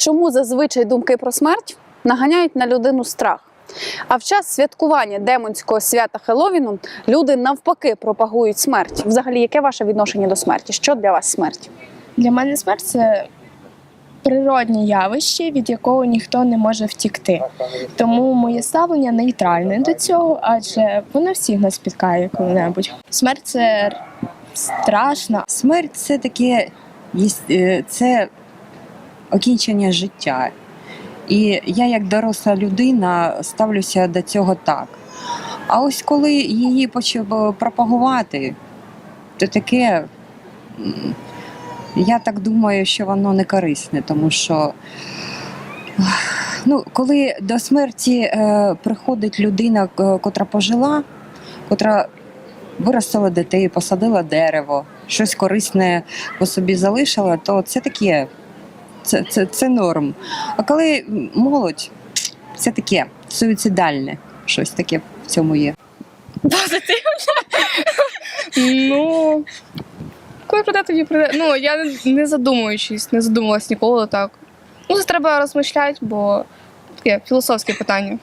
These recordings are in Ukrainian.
Чому зазвичай думки про смерть наганяють на людину страх? А в час святкування демонського свята Хеловіну люди навпаки пропагують смерть. Взагалі, яке ваше відношення до смерті? Що для вас смерть? Для мене смерть це природне явище, від якого ніхто не може втікти. Тому моє ставлення нейтральне до цього, адже воно всіх нас спіткає коли-небудь. Смерть це страшно. Смерть це таке е, це окінчення життя. І я, як доросла людина, ставлюся до цього так. А ось коли її почав пропагувати, то таке, я так думаю, що воно не корисне, тому що ну, коли до смерті е, приходить людина, котра пожила, котра виростила дітей, посадила дерево, щось корисне по собі залишила, то це таке, це, це, це норм. А коли молодь, це таке суїцидальне, щось таке в цьому є. Ну коли прийде, тоді прийде. Ну я не- не задумуючись, не задумувалась ніколи так. Ну, це треба розмишляти, бо таке філософське питання.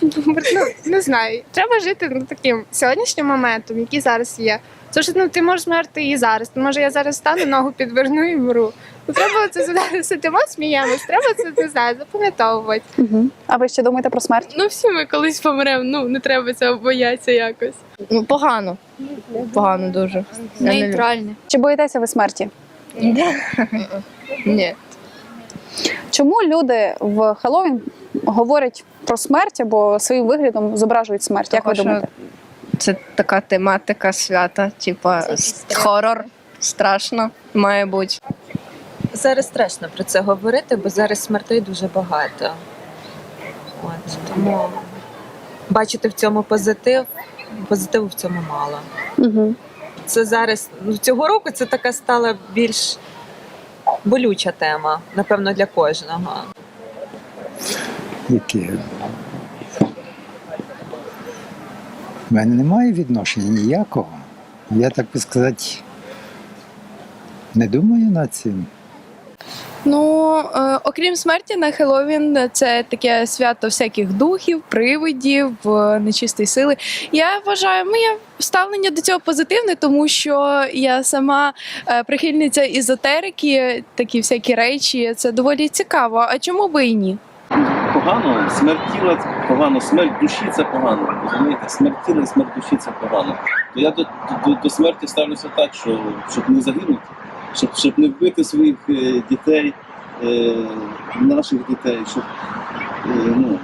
Ну, не знаю. Треба жити ну, таким сьогоднішнім моментом, який зараз є. Що ну, ти можеш вмерти і зараз. Ну, може, я зараз стану, ногу підверну і вмру. Ну, треба це зараз сидимо, сміємось, треба це не знаю, запам'ятовувати. Угу. А ви ще думаєте про смерть? Ну, всі ми колись помремо, ну не треба цього боятися якось. Ну, погано. Погано дуже. Нейтральне. Чи боїтеся ви смерті? Ні. Чому люди в Хеллоуін говорять про смерть або своїм виглядом зображують смерть? Як ви думаєте? Це така тематика свята, типа хорор, страшно, має бути. Зараз страшно про це говорити, бо зараз смертей дуже багато. От, тому бачити в цьому позитив, позитиву в цьому мало. Угу. Це зараз, ну, цього року це така стала більш болюча тема, напевно, для кожного. які. У мене немає відношення ніякого. Я так би сказати, не думаю над цим. Ну, е, окрім смерті на Хеллоуін, це таке свято всяких духів, привидів, е, нечистої сили. Я вважаю, моє ставлення до цього позитивне, тому що я сама е, прихильниця ізотерики, такі всякі речі. Це доволі цікаво. А чому би і ні? Погано, смерть тіла це погано, смерть душі це погано. Розумієте, смерть тіла і смерть душі це погано. То я до, до, до смерті ставлюся так, що щоб не загинути, щоб, щоб не вбити своїх е, дітей, е, наших дітей, щоб е, ну.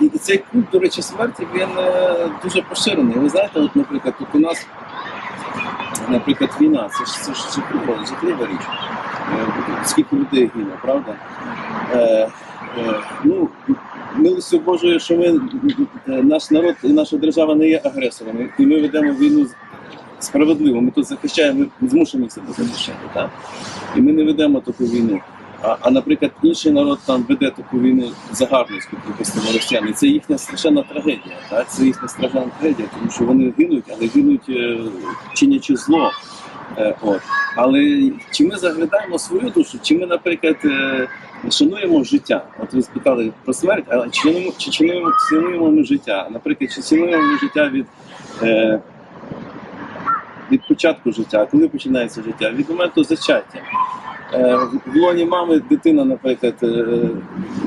І, цей культ, до речі, смерті він е, дуже поширений. Ви знаєте, от, наприклад, тут у нас, наприклад, війна, це ж це ж жахлива річ. Е, Скільки людей гине, правда? Е, Ну, милостю Божою, що ми, е, наш народ і наша держава не є агресорами, і ми ведемо війну справедливо. Ми тут захищаємо, ми змушені себе захищати. Так? І ми не ведемо таку війну. А, а наприклад, інший народ там веде таку війну загарбницьку, припустимо, росіяни. Це їхня страшенна трагедія. Так? Це їхня страшенна трагедія, тому що вони гинуть, але гинуть е, чинячи зло. Е, От. Але чи ми заглядаємо свою душу, чи ми, наприклад, е, шануємо життя? От ви спитали про смерть, а чи цінуємо, чи цінуємо, цінуємо ми життя? Наприклад, чи цінуємо ми життя від, е, від початку життя? Коли починається життя? Від моменту зачаття. В лоні мами дитина, наприклад,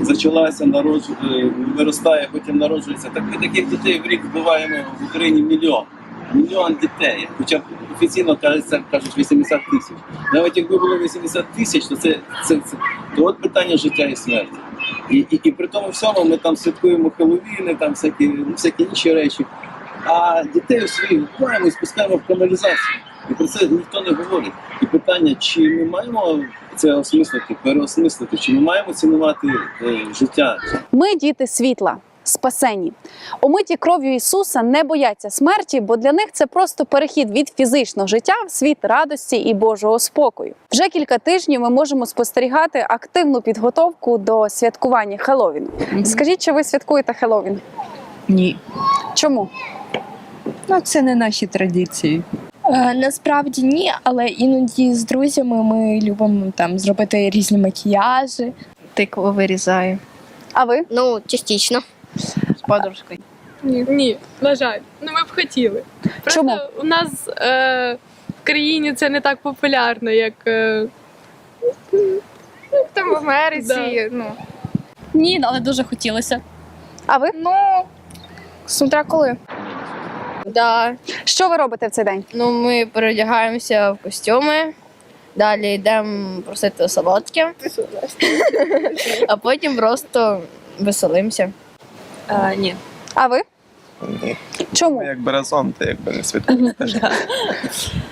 зачалася, народж... е, виростає, потім народжується. Так ми таких дітей в рік вбиваємо в Україні мільйон. Мільйон дітей. Хоча офіційно кажеться, кажуть 80 тисяч. Навіть якби було 80 тисяч, то це, це, це то от питання життя і смерті. І, і, і при тому всьому ми там святкуємо Хеллоуіни, там всякі, ну, всякі інші речі. А дітей своїх вбиваємо і спускаємо в каналізацію. І про це ніхто не говорить. І питання, чи ми маємо це осмислити, переосмислити, чи ми маємо цінувати е, життя, Ми діти світла. Спасені, омиті кров'ю Ісуса не бояться смерті, бо для них це просто перехід від фізичного життя в світ радості і Божого спокою. Вже кілька тижнів ми можемо спостерігати активну підготовку до святкування Хеллоуіну. Скажіть, чи ви святкуєте Хеллоуін? Ні. Чому? Ну, це не наші традиції. Е, Насправді ні, але іноді з друзями ми любимо там зробити різні макіяжі. тикву вирізаю. А ви? Ну, частично. З подружкою. Ні, ні, на жаль. Ну ми б хотіли. Просто Чому? у нас е, в країні це не так популярно, як. Е, Там в Америці, Да. ну. Ні, але дуже хотілося. А ви? Ну, смотря коли. Да. Що ви робите в цей день? Ну, ми переодягаємося в костюми, далі йдемо просити солодке, а потім просто веселимося. Е, ні. А ви? Ні. Чому? Ми якби разом, то якби не святкуємо.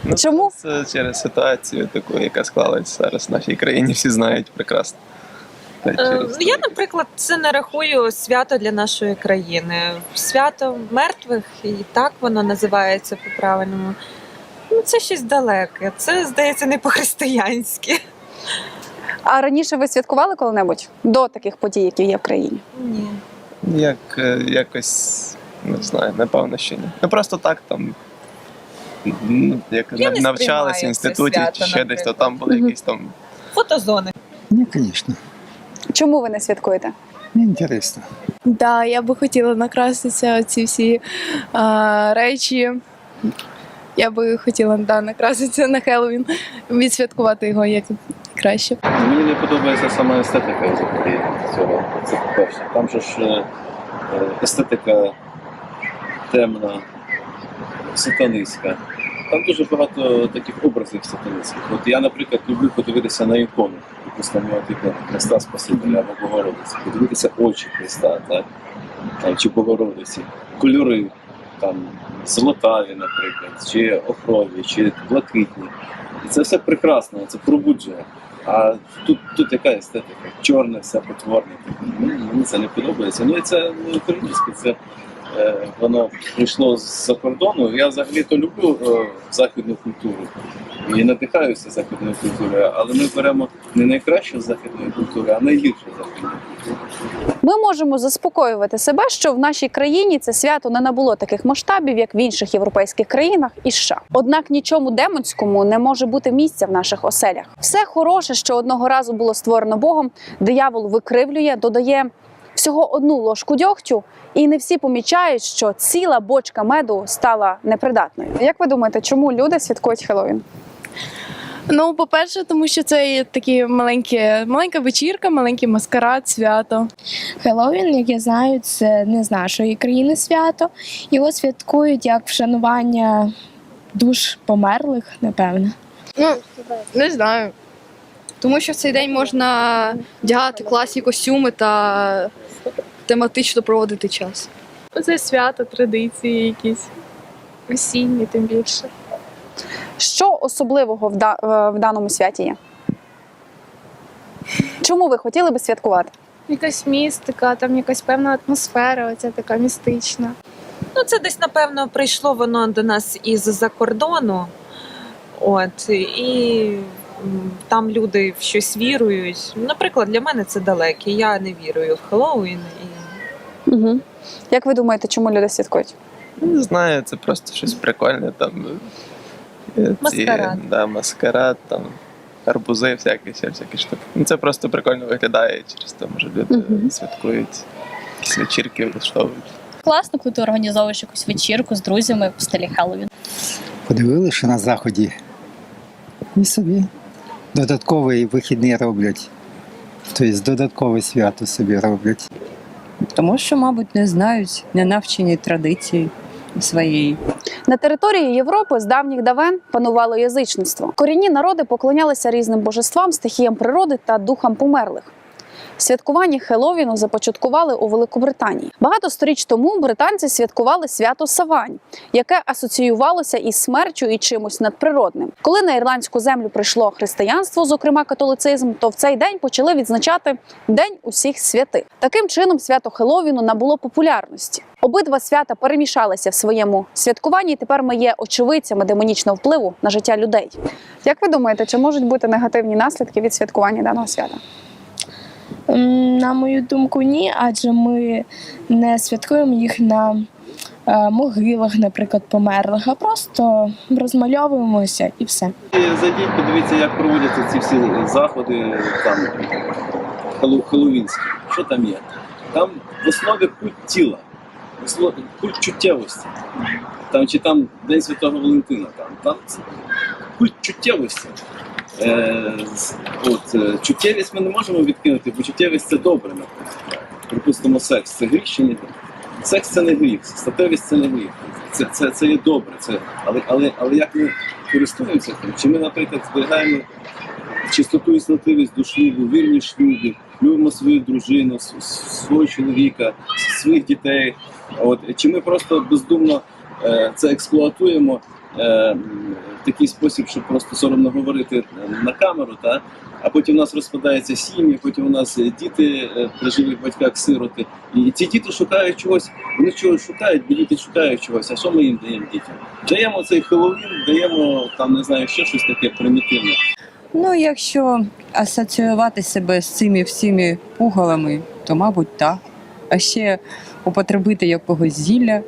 ну, Чому? Це через ситуацію таку, яка склалась зараз в нашій країні, всі знають прекрасно. Та й Е, через Я, наприклад, це не рахую свято для нашої країни. Свято мертвих, і так воно називається по-правильному. Ну, це щось далеке. Це, здається, не по-християнськи. А раніше ви святкували коли-небудь до таких подій, які є в країні? Ні. Як е, якось не знаю, напевно, що ні. Ну просто так там. ну, Як Я не навчались в інституті свято, чи ще десь, то там були якісь там Фотозони. Ні, звісно. Чому ви не святкуєте? Не інтересно. Да, я би хотіла накраситися ці всі а, речі. Я би хотіла да, накраситися на Хеллоуін, відсвяткувати його як краще. Мені не подобається сама естетика взагалі цього. Це по-перше. Там же ж е, естетика темна, сатанистська. Там дуже багато таких образів сатанистських. От я, наприклад, люблю подивитися на ікону, якусь там типу Христа Спасителя або Богородиці, подивитися очі Христа, так? Там, чи Богородиці, кольори, там, золотаві, наприклад, чи охрові, чи блакитні. І це все прекрасно, це пробуджує. А тут, тут яка естетика? Чорне, все потворне. Ну, мені це не подобається. Ну і це не українське, це воно прийшло з-за кордону. Я взагалі-то люблю е, західну культуру і надихаюся західною культурою, але ми беремо не найкраще західної культури, а найгірше з західної культури. Ми можемо заспокоювати себе, що в нашій країні це свято не набуло таких масштабів, як в інших європейських країнах і США. Однак нічому демонському не може бути місця в наших оселях. Все хороше, що одного разу було створено Богом, диявол викривлює, додає всього одну ложку дьогтю, і не всі помічають, що ціла бочка меду стала непридатною. Як ви думаєте, чому люди святкують Хеллоуін? Ну, по-перше, тому що це є такі маленькі, маленька вечірка, маленький маскарад, свято. Хеллоуін, як я знаю, це не з нашої країни свято. Його святкують як вшанування душ померлих, напевно. Ну, не знаю. Тому що в цей день можна вдягати класні костюми та тематично проводити час. це свято, традиції якісь. Осінні, тим більше. Що особливого в, да- е, в даному святі є? Чому ви хотіли би святкувати? Якась містика, там якась певна атмосфера, оця така містична. Ну, це десь, напевно, прийшло воно до нас із-за кордону. От, і там люди в щось вірують. Наприклад, для мене це далеке. Я не вірую в Хеллоуін. І... Угу. Як ви думаєте, чому люди святкують? Не знаю, це просто щось прикольне там. е, ці, Маскарад. Да, маскарад, там, арбузи, всякі, всякі штуки. Ну, це просто прикольно виглядає, через те, може, люди Мгм. святкують, якісь вечірки влаштовують. Класно, коли ти організовуєш якусь вечірку з друзями в стилі Хеллоуін. Подивилися, що на заході. І собі додатковий вихідний роблять. Тобто додаткове свято собі роблять. Тому що, мабуть, не знають, не навчені традиції своєї. На території Європи з давніх давен панувало язичництво. Корінні народи поклонялися різним божествам, стихіям природи та духам померлих. Святкування Хеловіну започаткували у Великобританії. Багато сторіч тому британці святкували свято Савань, яке асоціювалося із смертю і чимось надприродним. Коли на ірландську землю прийшло християнство, зокрема католицизм, то в цей день почали відзначати День усіх святих. Таким чином, свято Хеловіну набуло популярності. Обидва свята перемішалися в своєму святкуванні, і тепер ми є очевидцями демонічного впливу на життя людей. Як ви думаєте, чи можуть бути негативні наслідки від святкування даного свята? На мою думку, ні, адже ми не святкуємо їх на е, могилах, наприклад, померлих, а просто розмальовуємося і все. Зайдіть, подивіться, як проводяться ці всі заходи. Там хеллоуінський. Що там є? Там в основі культ тіла, культ чуттєвості. Там, чи там День Святого Валентина, там, там культ чуттєвості. Е, от, е, чуттєвість ми не можемо відкинути, бо чуттєвість це добре, наприклад. Припустимо, секс це гріх чи ні? Секс це не гріх, статевість це не гріх. Це, це, це є добре. Це, але, але, але як ми користуємося тим? Чи ми, наприклад, зберігаємо чистоту і снотливість до шлюбу, вірність шлюбі, любимо свою дружину, свого чоловіка, своїх дітей. От, чи ми просто бездумно е, це експлуатуємо е, такий спосіб, щоб просто соромно говорити е, на камеру, та? а потім у нас розпадаються сім'ї, потім у нас е, діти е, при живих батьках сироти. І ці діти шукають чогось, вони чогось шукають, бо діти шукають чогось. А що ми їм даємо дітям? Даємо цей Хеллоуін, даємо там не знаю, ще щось таке примітивне. Ну, якщо асоціювати себе з цими всіми пугалами, то, мабуть, так. А ще употребити якогось зілля,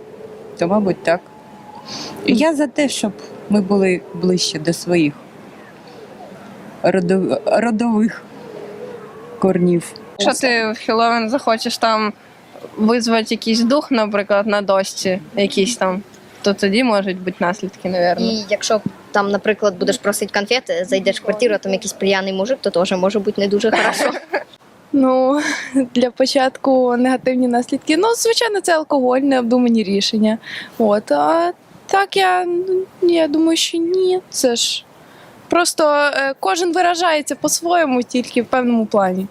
то, мабуть, так. Я за те, щоб ми були ближче до своїх родов- родових корнів. Якщо ти в Хеллоуін захочеш там визвати якийсь дух, наприклад, на дошці, якийсь там, то тоді можуть бути наслідки, напевно. І якщо там, наприклад, будеш просити конфети, зайдеш в квартиру, а там якийсь п'яний мужик, то теж може бути не дуже хорошо. Ну, для початку негативні наслідки. Ну, звичайно, це алкоголь, необдумані рішення. От, а так я, ну, я думаю, що ні. Це ж просто е, кожен виражається по-своєму, тільки в певному плані.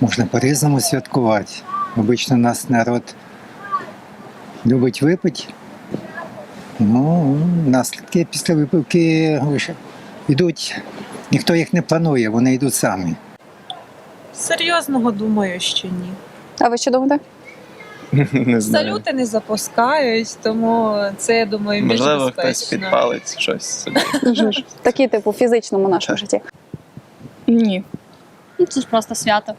Можна по-різному святкувати. Обично нас народ любить випити. Ну, наслідки після випивки йдуть. Ніхто їх не планує, вони йдуть самі. Серйозного думаю, що ні. А ви що думаєте? Не знаю. Салюти не запускають, тому це я думаю більш Можливо, безпечно. хтось підпалить щось собі. Такі, типу, в фізичному нашому житті. Ні. Ну, Це ж просто свято.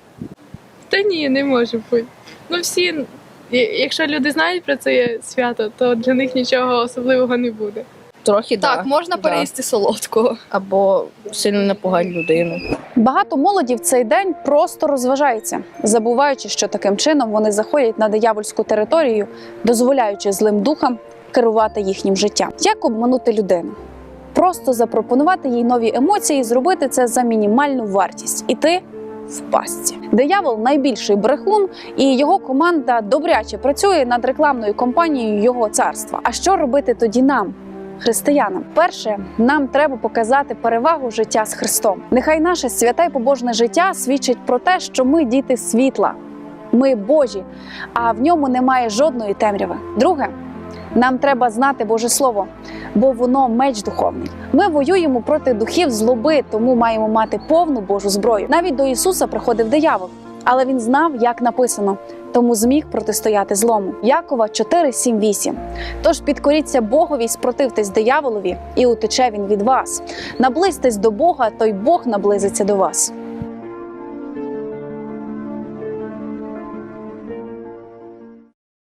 Та ні, не може бути. Ну всі, якщо люди знають про це свято, то для них нічого особливого не буде. Трохи Так, можна Да. переїсти солодкого. Або сильно напугати людину. Багато молоді в цей день просто розважається, забуваючи, що таким чином вони заходять на диявольську територію, дозволяючи злим духам керувати їхнім життям. Як обманути людину? Просто запропонувати їй нові емоції, і зробити це за мінімальну вартість, і ти в пастці. Диявол найбільший брехун, і його команда добряче працює над рекламною кампанією його царства. А що робити тоді нам? Християнам, перше, нам треба показати перевагу життя з Христом. Нехай наше святе й побожне життя свідчить про те, що ми діти світла, ми Божі, а в ньому немає жодної темряви. Друге, нам треба знати Боже Слово, бо воно меч духовний. Ми воюємо проти духів злоби, тому маємо мати повну Божу зброю. Навіть до Ісуса приходив диявол, але він знав, як написано, тому зміг протистояти злому. Якова 4, 7, 8. Тож підкоріться Богові спротивтесь дияволові, і утече він від вас. Наблизьтесь до Бога, то й Бог наблизиться до вас.